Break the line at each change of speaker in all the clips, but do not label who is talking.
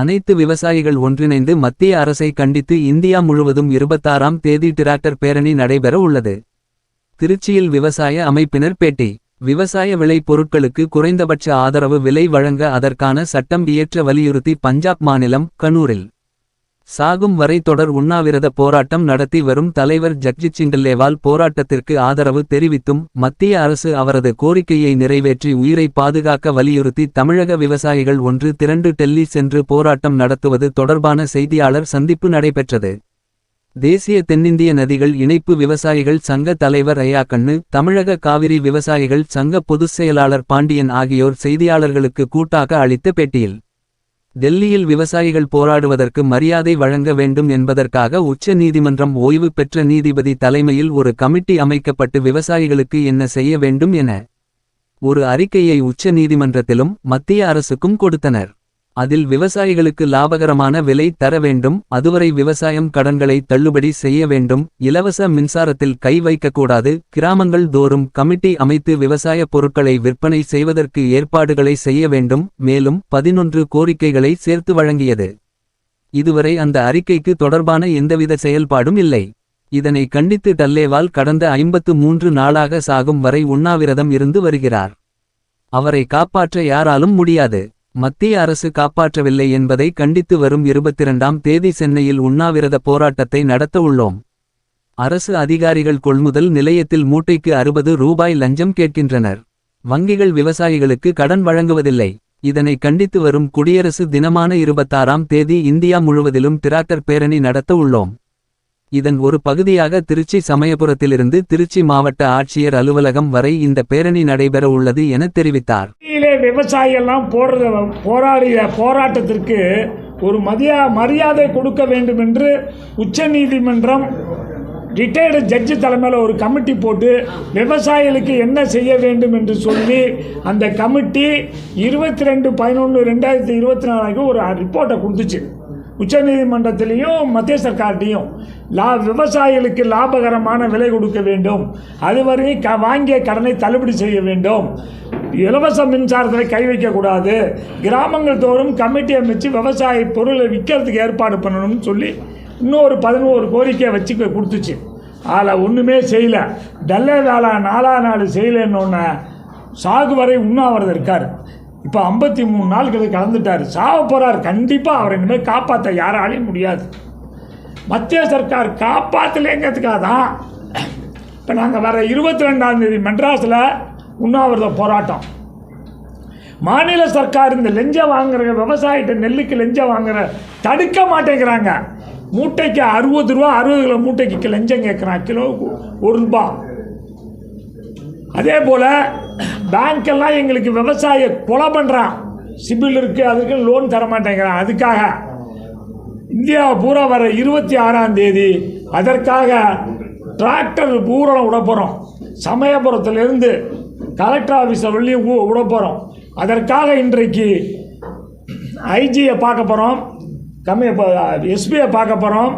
அனைத்து விவசாயிகள் ஒன்றிணைந்து மத்திய அரசை கண்டித்து இந்தியா முழுவதும் இருபத்தாறாம் தேதி டிராக்டர் பேரணி நடைபெற உள்ளது. திருச்சியில் விவசாய அமைப்பினர் பேட்டி. விவசாய விளை பொருட்களுக்கு குறைந்தபட்ச ஆதரவு விலை வழங்க அதற்கான சட்டம் இயற்ற வலியுறுத்தி பஞ்சாப் மாநிலம் கனூரில். சாகும் வரை தொடர் உண்ணாவிரத போராட்டம் நடத்தி வரும் தலைவர் ஜக்ஜித் சிங்கல்லேவால் போராட்டத்திற்கு ஆதரவு தெரிவித்தும் மத்திய அரசு அவரது கோரிக்கையை நிறைவேற்றி உயிரை பாதுகாக்க வலியுறுத்தி தமிழக விவசாயிகள் ஒன்று திரண்டு டெல்லி சென்று போராட்டம் நடத்துவது தொடர்பான செய்தியாளர் சந்திப்பு நடைபெற்றது. தேசிய தென்னிந்திய நதிகள் இணைப்பு விவசாயிகள் சங்க தலைவர் ஐயாக்கண்ணு தமிழக காவிரி விவசாயிகள் சங்க பொதுச் செயலாளர் பாண்டியன் ஆகியோர் செய்தியாளர்களுக்கு கூட்டாக அளித்த பேட்டியில் டெல்லியில் விவசாயிகள் போராடுவதற்கு மரியாதை வழங்க வேண்டும் என்பதற்காக உச்ச நீதிமன்றம் ஓய்வு பெற்ற நீதிபதி தலைமையில் ஒரு கமிட்டி அமைக்கப்பட்டு விவசாயிகளுக்கு என்ன செய்ய வேண்டும் என ஒரு அறிக்கையை உச்ச நீதிமன்றத்திலும் மத்திய அரசுக்கும் கொடுத்தனர். அதில் விவசாயிகளுக்கு லாபகரமான விலை தர வேண்டும் அதுவரை விவசாயம் கடன்களை தள்ளுபடி செய்ய வேண்டும் இலவச மின்சாரத்தில் கை வைக்கக்கூடாது கிராமங்கள் தோறும் கமிட்டி அமைத்து விவசாய பொருட்களை விற்பனை செய்வதற்கு ஏற்பாடுகளை செய்ய வேண்டும் மேலும் பதினொன்று கோரிக்கைகளை சேர்த்து வழங்கியது. இதுவரை அந்த அறிக்கைக்கு தொடர்பான எந்தவித செயல்பாடும் இல்லை. இதனை கண்டித்து டல்லேவால் கடந்த ஐம்பத்து மூன்று நாளாக சாகும் வரை உண்ணாவிரதம் இருந்து வருகிறார். அவரை காப்பாற்ற யாராலும் முடியாது. மத்திய அரசு காப்பாற்றவில்லை என்பதை கண்டித்து வரும் இருபத்திரண்டாம் தேதி சென்னையில் உண்ணாவிரத போராட்டத்தை நடத்த உள்ளோம். அரசு அதிகாரிகள் கொள்முதல் நிலையத்தில் மூட்டைக்கு அறுபது ரூபாய் லஞ்சம் கேட்கின்றனர். வங்கிகள் விவசாயிகளுக்கு கடன் வழங்குவதில்லை. இதனை கண்டித்து வரும் குடியரசு தினமான இருபத்தாறாம் தேதி இந்தியா முழுவதிலும் டிராக்டர் பேரணி நடத்த உள்ளோம். இதன் ஒரு பகுதியாக திருச்சி சமயபுரத்திலிருந்து திருச்சி மாவட்ட ஆட்சியர் அலுவலகம் வரை இந்த பேரணி நடைபெற உள்ளது என தெரிவித்தார்.
விவசாயிகள்லாம் போடுற போராடிய போராட்டத்திற்கு ஒரு மதியா மரியாதை கொடுக்க வேண்டும் என்று உச்சநீதிமன்றம் ரிட்டையர்டு ஜட்ஜு தலைமையில் ஒரு கமிட்டி போட்டு விவசாயிகளுக்கு என்ன செய்ய வேண்டும் என்று சொல்லி அந்த கமிட்டி இருபத்தி ரெண்டு பதினொன்று ரெண்டாயிரத்தி இருபத்தி நாலுக்கு ஒரு ரிப்போர்ட்டை கொடுத்துச்சு. உச்சநீதிமன்றத்திலையும் மத்திய சர்க்கார்ட்டையும் லா விவசாயிகளுக்கு லாபகரமான விலை கொடுக்க வேண்டும். அதுவரை க வாங்கிய கடனை தள்ளுபடி செய்ய வேண்டும். இலவச மின்சாரத்தில் கை வைக்கக்கூடாது கிராமங்கள் தோறும் கமிட்டி அமைச்சு விவசாய பொருளை விற்கிறதுக்கு ஏற்பாடு பண்ணணும்னு சொல்லி இன்னொரு பதினோரு கோரிக்கையை வச்சு கொடுத்துச்சு. அதில் ஒன்றுமே செய்யலை. டல்லே வேலை நாலா நாள் செய்யலைன்னு சாகு வரை உண்ணாவிரதம் இருக்கார். இப்போ ஐம்பத்தி மூணு நாள்களை கலந்துட்டார். சாவ போகிறார் கண்டிப்பாக அவரை இனிமேல் காப்பாற்ற யாராலையும் முடியாது. மத்திய சர்க்கார் காப்பாற்றலைங்கிறதுக்காக தான் இப்போ நாங்கள் வர இருபத்தி ரெண்டாம் தேதி மெட்ராஸில் உண்ணாவிரத போராட்டம். மாநில சர்க்கார் இந்த லெஞ்சம் வாங்குற விவசாயிட்ட நெல்லுக்கு லெஞ்சம் வாங்குற தடுக்க மாட்டேங்கிறாங்க. மூட்டைக்கு அறுபது ரூபா அறுபது கிலோ மூட்டைக்கு லெஞ்சம் கேட்குறான் கிலோவுக்கு ஒரு ரூபா. அதே போல் பேங்க்கெல்லாம் எங்களுக்கு விவசாய கொலை பண்ணுறான் சிபில் இருக்குது அதுக்கு லோன் தர மாட்டேங்கிறான். அதுக்காக இந்தியா பூரா வர இருபத்தி ஆறாம் தேதி அதற்காக டிராக்டர் பூரா விட போகிறோம் சமயபுரத்துலேருந்து கலெக்டர் ஆஃபீஸை வெளியும் விட போகிறோம் அதற்காக இன்றைக்கு ஐஜியை பார்க்க போகிறோம் கம்மி எஸ்பியை பார்க்க போகிறோம்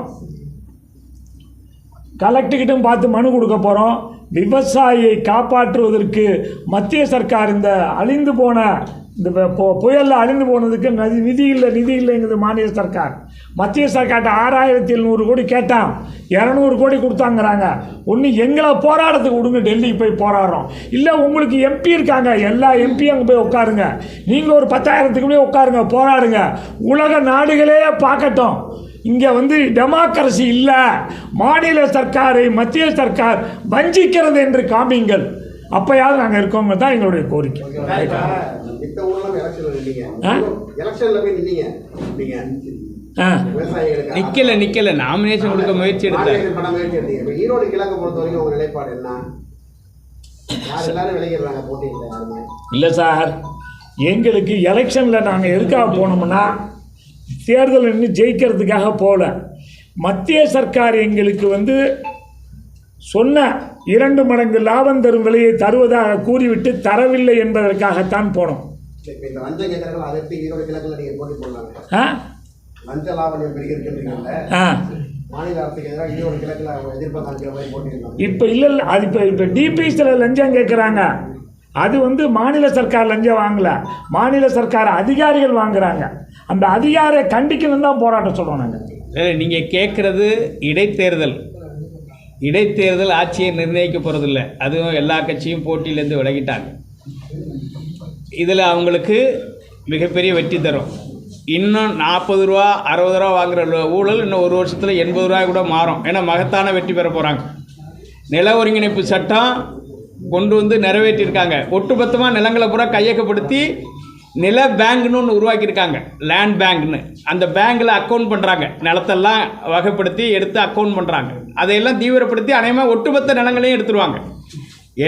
கலெக்டர்கிட்டும் பார்த்து மனு கொடுக்க போகிறோம் விவசாயியை காப்பாற்றுவதற்கு மத்திய சர்க்கார் இந்த அழிந்து போன இந்த பு- அழிந்து போனதுக்கு நதி நிதி இல்லை நிதி இல்லைங்கிறது மாநில சர்க்கார். மத்திய சர்க்கார்ட்ட ஆறாயிரத்தி எழுநூறு கோடி கேட்டான். இரநூறு கோடி கொடுத்தாங்கிறாங்க. ஒன்று எங்களை போராடத்துக்கு விடுங்க டெல்லிக்கு போய் போராடுறோம். இல்லை உங்களுக்கு எம்பி இருக்காங்க. எல்லா எம்பியும் அங்கே போய் உட்காருங்க. நீங்கள் ஒரு பத்தாயிரத்துக்கு போய் உட்காருங்க போராடுங்க. உலக நாடுகளே பார்க்கட்டும். இங்கே வந்து டெமோக்ரஸி இல்லை. மாநில சர்க்காரை மத்திய சர்க்கார் வஞ்சிக்கிறது என்று காமிங்கள். அப்பயாவது நாங்கள் இருக்கோங்க தான் எங்களுடைய கோரிக்கை.
நிக்கல நிக்கல. நாமினேஷன் கொடுக்க முயற்சி
எடுத்தீங்க. ஈரோடு கிழக்கு பொறுத்த வரைக்கும் நிலைப்பாடு என்ன?
இல்லை சார். எங்களுக்கு எலெக்ஷனில் நாங்கள் எதுக்காக போனோம்னா தேர்தல் நின்று ஜெயிக்கிறதுக்காக போகல மத்திய சர்க்கார் எங்களுக்கு வந்து சொன்ன இரண்டு மடங்கு லாபம் தரும் விலையை தருவதாக கூறிவிட்டு தரவில்லை என்பதற்காகத்தான் போனோம்.
இப்ப
இல்லை இல்லை அது இப்போ இப்போ டிபிஎஸ்சில் லஞ்சம் கேட்குறாங்க. அது வந்து மாநில சர்க்கார் லஞ்சம் வாங்கல. மாநில சர்க்கார் அதிகாரிகள் வாங்குறாங்க. அந்த அதிகாரை கண்டிக்கணும் தான் போராட்டம் சொல்கிறோம் நாங்கள்
இல்லை, கேட்குறது இடைத்தேர்தல். இடைத்தேர்தல் ஆட்சியை நிர்ணயிக்க போகிறதில்ல அதுவும் எல்லா கட்சியும் போட்டியிலேருந்து விலகிட்டாங்க. இதில் அவங்களுக்கு மிகப்பெரிய வெற்றி தரும். இன்னும் நாற்பது ரூபா அறுபது ரூபா வாங்குகிற ஊழல் இன்னும் ஒரு வருஷத்தில் எண்பது ரூபாய் கூட மாறும். ஏன்னா மகத்தான வெற்றி பெற போகிறாங்க நில ஒருங்கிணைப்பு சட்டம் கொண்டு வந்து நிறைவேற்றியிருக்காங்க ஒட்டுமொத்தமாக நிலங்களை பூரா கையகப்படுத்தி நில பேங்க்னு ஒன்று உருவாக்கியிருக்காங்க. லேண்ட் பேங்க்னு. அந்த பேங்க்கில் அக்கௌண்ட் பண்ணுறாங்க நிலத்தெல்லாம் வகைப்படுத்தி எடுத்து அக்கௌண்ட் பண்ணுறாங்க அதையெல்லாம் தீவிரப்படுத்தி அநேகமாக ஒட்டுமொத்த நிலங்களையும் எடுத்துருவாங்க.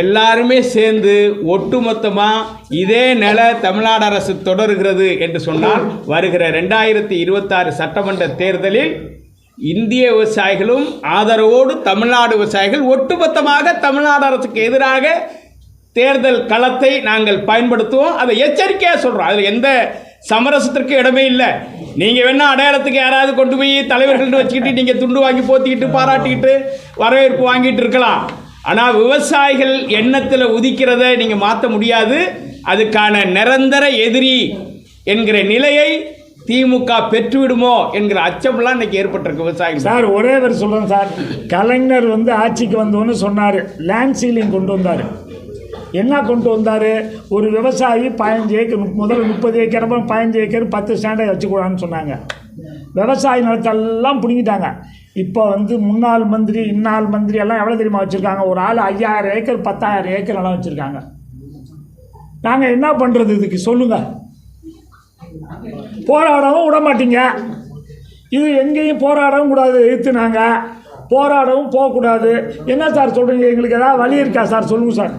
எல்லாருமே சேர்ந்து ஒட்டுமொத்தமாக இதே நில தமிழ்நாடு அரசு தொடர்கிறது என்று சொன்னால் வருகிற ரெண்டாயிரத்தி இருபத்தாறு சட்டமன்ற தேர்தலில் இந்திய விவசாயிகளும் ஆதரவோடு தமிழ்நாடு விவசாயிகள் ஒட்டுமொத்தமாக தமிழ்நாடு அரசுக்கு எதிராக தேர்தல் களத்தை நாங்கள் பயன்படுத்துவோம். அதை எச்சரிக்கையாக சொல்கிறோம் அதில் எந்த சமரசத்திற்கு இடமே இல்லை. நீங்கள் வேணால் அடையாளத்துக்கு யாராவது கொண்டு போய் தலைவர்கள்னு வச்சுக்கிட்டு நீங்கள் துண்டு வாங்கி போத்திக்கிட்டு பாராட்டிக்கிட்டு வரவேற்பு வாங்கிட்டு இருக்கலாம். ஆனால் விவசாயிகள் எண்ணத்தில் உதிக்கிறத நீங்கள் மாற்ற முடியாது. அதுக்கான நிரந்தர எதிரி என்கிற நிலையை திமுக பெற்றுவிடுமோ என்கிற அச்சம்லாம் இன்னைக்கு ஏற்பட்டிருக்கு விவசாயிகள்
சார் ஒரே ஒரு சொல்கிறேன் சார். கலைஞர் வந்து ஆட்சிக்கு வந்தோன்னு சொன்னார். லேண்ட் சீலிங் கொண்டு வந்தார். என்ன கொண்டு வந்தார்? ஒரு விவசாயி பதினஞ்சு ஏக்கர் முதல்ல முப்பது ஏக்கர் அப்புறம் பதினஞ்சு ஏக்கர் பத்து ஸ்டாண்டர்ட் வச்சுக்கூடாதுன்னு சொன்னாங்க. விவசாய நிலத்தெல்லாம் பிடுங்கிட்டாங்க. இப்போ வந்து முன்னாள் மந்திரி இன்னாள் மந்திரி எல்லாம் எவ்வளோ தெரியுமா வச்சுருக்காங்க? ஒரு ஆள் ஐயாயிரம் ஏக்கர் பத்தாயிரம் ஏக்கர் எல்லாம் வச்சுருக்காங்க. நாங்கள் என்ன பண்ணுறது இதுக்கு? சொல்லுங்கள் போராடவும் விட மாட்டீங்க. இது எங்கேயும் போராடவும் கூடாது எதிர்த்துனாங்க போராடவும் போகக்கூடாது. என்ன சார் சொல்கிறீங்க எங்களுக்கு ஏதாவது வழி இருக்கா சார்? சொல்லுங்கள் சார்.